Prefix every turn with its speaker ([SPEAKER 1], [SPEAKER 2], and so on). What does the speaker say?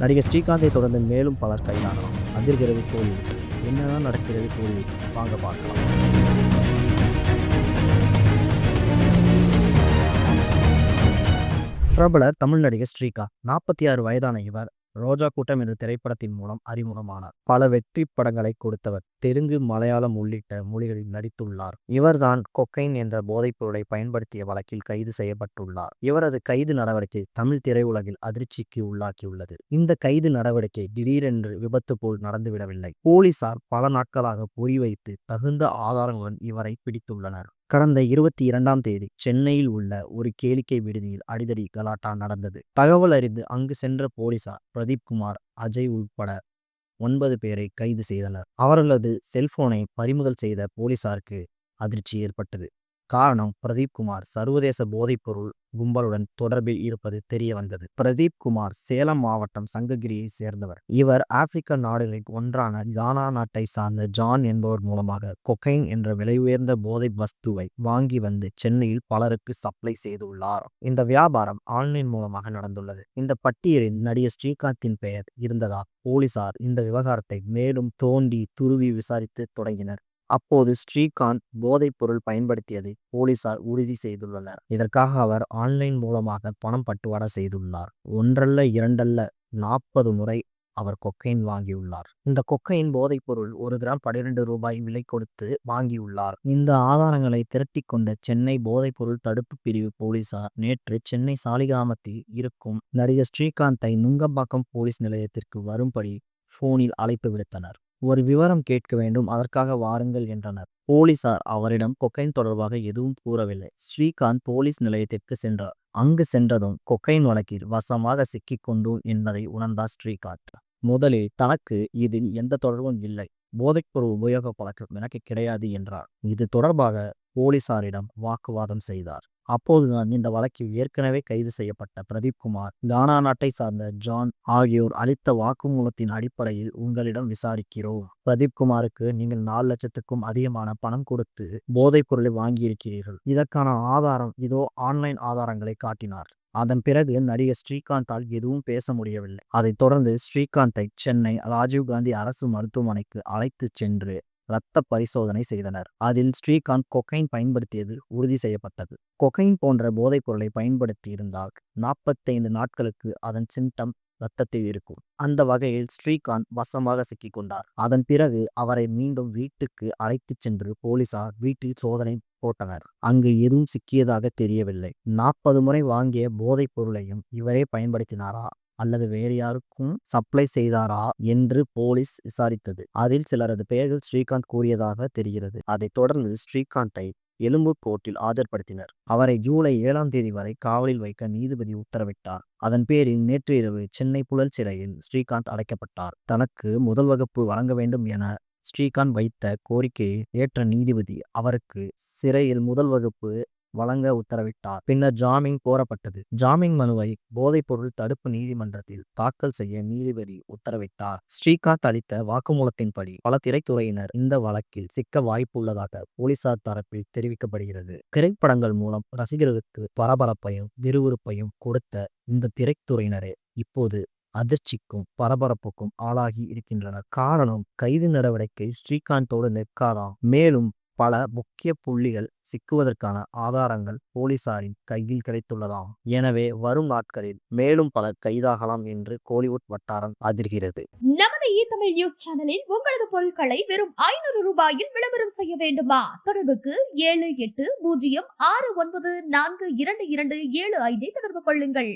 [SPEAKER 1] நடிகர் ஸ்ரீகாந்தை தொடர்ந்து மேலும் பலர் கைதாகலாம். அதிர்கிறது கோலிவுட் என்னதான் நடக்கிறது கோலிவுட் வாங்க பார்க்கலாம். பிரபல தமிழ் நடிகர் ஸ்ரீகாந்த் நாற்பத்தி ஆறு வயதான இவர் ரோஜா கூட்டம் என்ற திரைப்படத்தின் மூலம் அறிமுகமானார். பல வெற்றி படங்களை கொடுத்தவர் தெலுங்கு மலையாளம் உள்ளிட்ட மொழிகளில் நடித்துள்ளார். இவர்தான் கொக்கைன் என்ற போதைப் பொருளை பயன்படுத்திய வழக்கில் கைது செய்யப்பட்டுள்ளார். இவரது கைது நடவடிக்கை தமிழ் திரையுலகில் அதிர்ச்சிக்கு உள்ளாக்கியுள்ளது. இந்த கைது நடவடிக்கை திடீரென்று விபத்து போல் நடந்துவிடவில்லை. போலீசார் பல நாட்களாக பொறிவைத்து தகுந்த ஆதாரங்களுடன் இவரை பிடித்துள்ளனர். கடந்த இருபத்தி இரண்டாம் தேதி சென்னையில் உள்ள ஒரு கேளிக்கை விடுதியில் அடிதடி கலாட்டா நடந்தது. தகவல் அறிந்து அங்கு சென்ற போலீசார் பிரதீப் குமார் அஜய் உட்பட ஒன்பது பேரை கைது செய்தனர். அவர்களது செல்போனை பறிமுதல் செய்த போலீசாருக்கு அதிர்ச்சி ஏற்பட்டது. காரணம் பிரதீப் குமார் சர்வதேச போதைப்பொருள் கும்பலுடன் தொடர்பில் இருப்பது தெரிய வந்தது. பிரதீப் குமார் சேலம் மாவட்டம் சங்ககிரியை சேர்ந்தவர். இவர் ஆப்பிரிக்க நாடுகளில் ஒன்றான கானா நாட்டை சார்ந்த ஜான் என்பவர் மூலமாக கொக்கைன் என்ற விலை உயர்ந்த போதை வஸ்துவை வாங்கி வந்து சென்னையில் பலருக்கு சப்ளை செய்துள்ளார். இந்த வியாபாரம் ஆன்லைன் மூலமாக நடந்துள்ளது. இந்த பட்டியலில் நடிகர் ஸ்ரீகாந்தின் பெயர் இருந்ததால் போலீசார் இந்த விவகாரத்தை மேலும் தோண்டி துருவி விசாரித்து தொடங்கினர். அப்போது ஸ்ரீகாந்த் போதைப் பொருள் பயன்படுத்தியதை போலீசார் உறுதி செய்துள்ளனர். இதற்காக அவர் ஆன்லைன் மூலமாக பணம் பட்டுவாடா செய்துள்ளார். ஒன்றல்ல இரண்டல்ல நாற்பது முறை அவர் கொக்கைன் வாங்கியுள்ளார். இந்த கொக்கையின் போதைப் பொருள் ஒரு கிராம் பனிரெண்டு ரூபாய் விலை கொடுத்து வாங்கியுள்ளார். இந்த ஆதாரங்களை திரட்டி கொண்ட சென்னை போதைப் பொருள் தடுப்பு பிரிவு போலீசார் நேற்று சென்னை சாலிகிராமத்தில் இருக்கும் நடிகர் ஸ்ரீகாந்தை நுங்கம்பாக்கம் போலீஸ் நிலையத்திற்கு வரும்படி போனில் அழைப்பு விடுத்தனர். ஒரு விவரம் கேட்க வேண்டும் அதற்காக வாருங்கள் என்றனர். போலீசார் அவரிடம் கொக்கைன் தொடர்பாக எதுவும் கூறவில்லை. ஸ்ரீகாந்த் போலீஸ் நிலையத்திற்கு சென்றார். அங்கு சென்றதும் கொக்கைன் வழக்கில் வசமாக சிக்கிக்கொண்டோம் என்பதை உணர்ந்தார் ஸ்ரீகாந்த். முதலில் தனக்கு இதில் எந்த தொடர்பும் இல்லை. போதைப்பொருள் உபயோக பழக்கம் எனக்கு கிடையாது என்றார். இது தொடர்பாக போலீசாரிடம் வாக்குவாதம் செய்தார். அப்போதுதான் இந்த வழக்கில் ஏற்கனவே கைது செய்யப்பட்ட பிரதீப் குமார் கானா நாட்டை சார்ந்த ஜான் ஆகியோர் அளித்த வாக்குமூலத்தின் அடிப்படையில் உங்களிடம் விசாரிக்கிறோம். பிரதீப் குமாருக்கு நீங்கள் நாலு லட்சத்துக்கும் அதிகமான பணம் கொடுத்து போதைப் பொருளை வாங்கியிருக்கிறீர்கள். இதற்கான ஆதாரம் இதோ ஆன்லைன் ஆதாரங்களை காட்டினார். அதன் பிறகு நடிகர் ஸ்ரீகாந்தால் எதுவும் பேச முடியவில்லை. அதைத் தொடர்ந்து ஸ்ரீகாந்தை சென்னை ராஜீவ்காந்தி அரசு மருத்துவமனைக்கு அழைத்துச் சென்று இரத்த பரிசோதனை செய்தனர். அதில் ஸ்ரீகாந்த் கொக்கைன் பயன்படுத்தியது உறுதி செய்யப்பட்டது. கொக்கைன் போன்ற போதைப் பொருளை பயன்படுத்தி இருந்தால் நாற்பத்தைந்து நாட்களுக்கு அதன் சிம்டம் இரத்தத்தில் இருக்கும். அந்த வகையில் ஸ்ரீகாந்த் வசமாக சிக்கிக்கொண்டார். அதன் பிறகு அவரை மீண்டும் வீட்டுக்கு அழைத்துச் சென்று போலீசார் வீட்டில் சோதனை போட்டனர். அங்கு எதுவும் சிக்கியதாக தெரியவில்லை. நாற்பது முறை வாங்கிய போதைப் பொருளையும் இவரே பயன்படுத்தினாரா? அல்லது வேறு யாருக்கும் சப்ளை செய்தாரா என்று போலீஸ் விசாரித்தது. அதில் சிலரது பெயர்கள் ஸ்ரீகாந்த் கூறியதாக தெரிகிறது. அதைத் தொடர்ந்து ஸ்ரீகாந்தை எழும்பூர் கோர்ட்டில் ஆஜர்படுத்தினர். அவரை ஜூலை ஏழாம் தேதி வரை காவலில் வைக்க நீதிபதி உத்தரவிட்டார். அதன் பேரில் நேற்று இரவு சென்னை புழல் சிறையில் ஸ்ரீகாந்த் அடைக்கப்பட்டார். தனக்கு முதல் வகுப்பு வழங்க வேண்டும் என ஸ்ரீகாந்த் வைத்த கோரிக்கையை ஏற்ற நீதிபதி அவருக்கு சிறையில் முதல் வகுப்பு வழங்க உத்தரவிட்டார். பின்னர் ஜாமீன் கோரப்பட்டது. ஜாமீன் மனுவை போதைப்பொருள் தடுப்பு நீதிமன்றத்தில் தாக்கல் செய்ய நீதிபதி உத்தரவிட்டார். ஸ்ரீகாந்த் அளித்த வாக்குமூலத்தின்படி பல திரைத்துறையினர் இந்த வழக்கில் சிக்க வாய்ப்புள்ளதாக போலீசார் தரப்பில் தெரிவிக்கப்படுகிறது. திரைப்படங்கள் மூலம் ரசிகர்களுக்கு பரபரப்பையும் விறுவிறுப்பையும் கொடுத்த இந்த திரைத்துறையினரே இப்போது அதிர்ச்சிக்கும் பரபரப்புக்கும் ஆளாகி இருக்கின்றனர். காரணம் கைது நடவடிக்கை ஸ்ரீகாந்தோடு நிற்காதாம் மேலும் பல முக்கிய புள்ளிகள் சிக்குவதற்கான ஆதாரங்கள் போலீசாரின் கையில் கிடைத்துள்ளதாம் எனவே வரும் நாட்களில் மேலும் பலர் கைதாகலாம் என்று கோலிவுட் வட்டாரம் அதிர்கிறது.
[SPEAKER 2] நமது இ தமிழ் நியூஸ் சேனலில் உங்களது பொருட்களை வெறும் ஐநூறு ரூபாயில் விளம்பரம் செய்ய வேண்டுமா? தொடர்புக்கு ஏழு எட்டு பூஜ்ஜியம் ஆறு ஒன்பது நான்கு இரண்டு இரண்டு ஏழு ஐந்தை தொடர்பு கொள்ளுங்கள்.